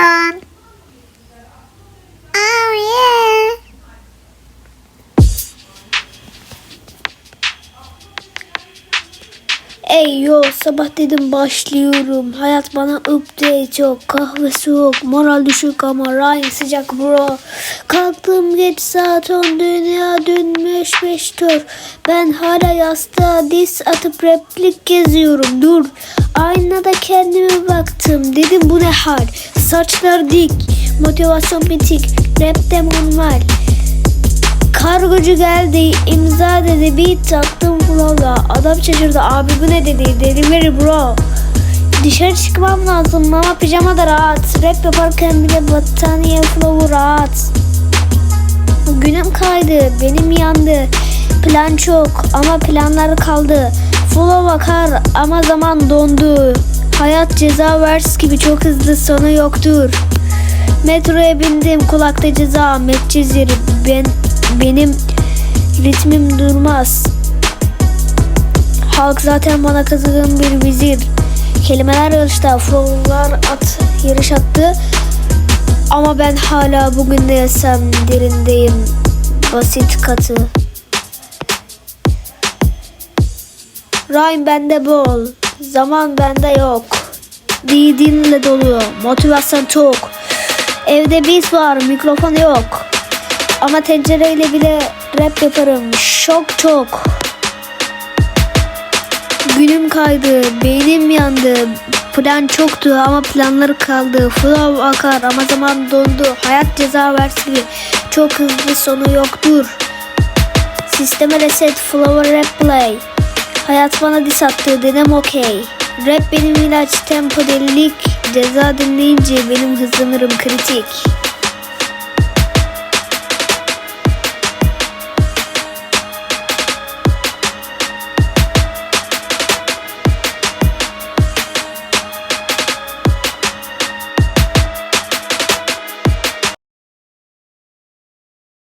on. Oh yeah. Ey yo sabah dedim başlıyorum. Hayat bana update yok. Kahve soğuk. Moral düşük ama Ryan sıcak bro. Kalktım geç saat 10 dünya dönmüş 5 tur. Ben hala yastığa diz atıp replik geziyorum. Dur. Aynada kendime baktım. Dedim bu ne hal? Saçlar dik. Motivasyon bitik. Rapte normal. Kargocu geldi imza dedi bir taktım flow'la Adam şaşırdı abi bu ne dedi delivery bro Dışarı çıkmam lazım ama pijama da rahat Rap yaparken bile battaniye flow'u rahat Günüm kaydı benim yandı Plan çok ama planlar kaldı Flow akar ama zaman dondu Hayat ceza vers gibi çok hızlı sonu yoktur Metroya bindim kulakta ceza Medcezir ben benim ritmim durmaz. Halk zaten bana kızgın bir vizir. Kelimeler yarışta, flowlar at yarış attı. Ama ben hala bugün de yesem derindeyim. Basit katı. Rhyme bende bol, zaman bende yok. Dinle dolu, motivasyon çok. Evde biz var, mikrofon yok. Ama tencereyle bile rap yaparım. Şok çok. Günüm kaydı, beynim yandı. Plan çoktu ama planları kaldı. Flow akar ama zaman dondu. Hayat ceza versin. Çok hızlı sonu yoktur. Sisteme reset, flow rap play. Hayat bana dis attı, dedim okey. Rap benim ilaç, tempo delilik. Ceza dinleyince benim hızlanırım kritik.